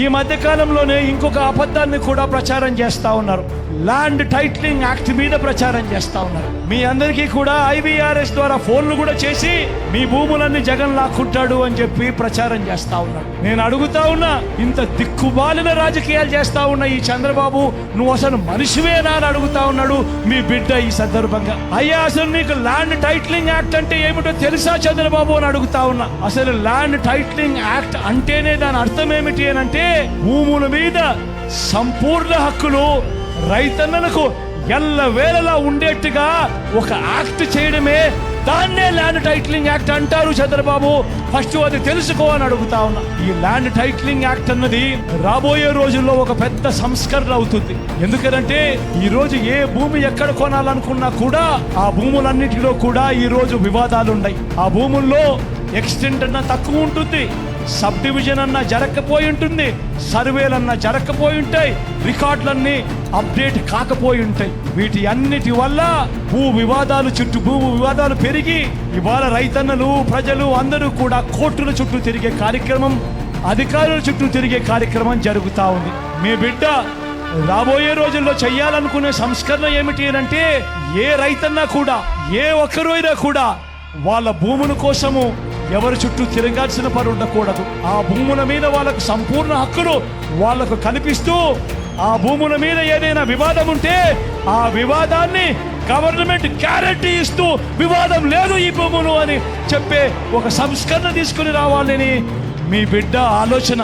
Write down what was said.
ఈ మధ్య కాలంలోనే ఇంకొక అబద్ధాన్ని కూడా ప్రచారం చేస్తూ ఉన్నారు. ల్యాండ్ టైట్లింగ్ యాక్ట్ మీద ప్రచారం చేస్తా ఉన్నారు. మీ అందరికీ కూడా ఐవీఆర్ఎస్ ద్వారా ఫోన్లు కూడా చేసి మీ భూములన్నీ జగన్ లాక్కుంటాడు అని చెప్పి ప్రచారం చేస్తా ఉన్నాడు నేను అడుగుతా ఉన్నా ఇంత దిక్కుబాలిన రాజకీయాలు చేస్తా ఉన్న ఈ చంద్రబాబు నువ్వు అసలు మనిషివేనా అని అడుగుతా ఉన్నాడు మీ బిడ్డ ఈ సందర్భంగా. అయ్యా అసలు నీకు ల్యాండ్ టైట్లింగ్ యాక్ట్ అంటే ఏమిటో తెలుసా చంద్రబాబు అని అడుగుతా ఉన్నా. అసలు ల్యాండ్ టైట్లింగ్ యాక్ట్ అంటేనే దాని అర్థం ఏమిటి అని అంటే భూముల మీద సంపూర్ణ హక్కులు రైతన్నలకు ఎల్లవేళలా ఉండేట్టుగా ఒక యాక్ట్ చేయడమే దాన్నే ల్యాండ్ టైటిలింగ్ యాక్ట్ అంటారు చంద్రబాబు. ఫస్ట్ అది తెలుసుకో అని అడుగుతా ఉన్నా. ఈ ల్యాండ్ టైటిలింగ్ యాక్ట్ అన్నది రాబోయే రోజుల్లో ఒక పెద్ద సంస్కరణ అవుతుంది. ఎందుకంటే ఈ రోజు ఏ భూమి ఎక్కడ కొనాలనుకున్నా కూడా ఆ భూములన్నిటిలో కూడా ఈ రోజు వివాదాలు ఉన్నాయి ఆ భూముల్లో ఎక్స్టెంట్ అన్న తక్కువ ఉంటుంది. సబ్ డివిజన్ అన్న జరగకపోయి ఉంటుంది సర్వేలన్నా జరగకపోయి ఉంటాయి రికార్డులన్నీ అప్డేట్ కాకపోయి ఉంటాయి. వీటి అన్నిటి వల్ల భూ వివాదాలు చుట్టూ భూ వివాదాలు పెరిగి ఇవాళ రైతన్నలు ప్రజలు అందరూ కూడా కోర్టుల చుట్టూ తిరిగే కార్యక్రమం అధికారుల చుట్టూ తిరిగే కార్యక్రమం జరుగుతా ఉంది. మీ బిడ్డ రాబోయే రోజుల్లో చేయాలనుకునే సంస్కరణ ఏమిటి అంటే ఏ రైతన్నా కూడా ఏ ఒక్కరైనా కూడా వాళ్ళ భూముల కోసము ఎవరి చుట్టూ తిరగాల్సిన పని ఉండకూడదు. ఆ భూముల మీద వాళ్ళకు సంపూర్ణ హక్కులు వాళ్ళకు కల్పిస్తూ ఆ భూముల మీద ఏదైనా వివాదం ఉంటే ఆ వివాదాన్ని గవర్నమెంట్ గ్యారంటీ ఇస్తూ వివాదం లేదు ఈ భూములు అని చెప్పే ఒక సంస్కరణ తీసుకుని రావాలని మీ బిడ్డ ఆలోచన.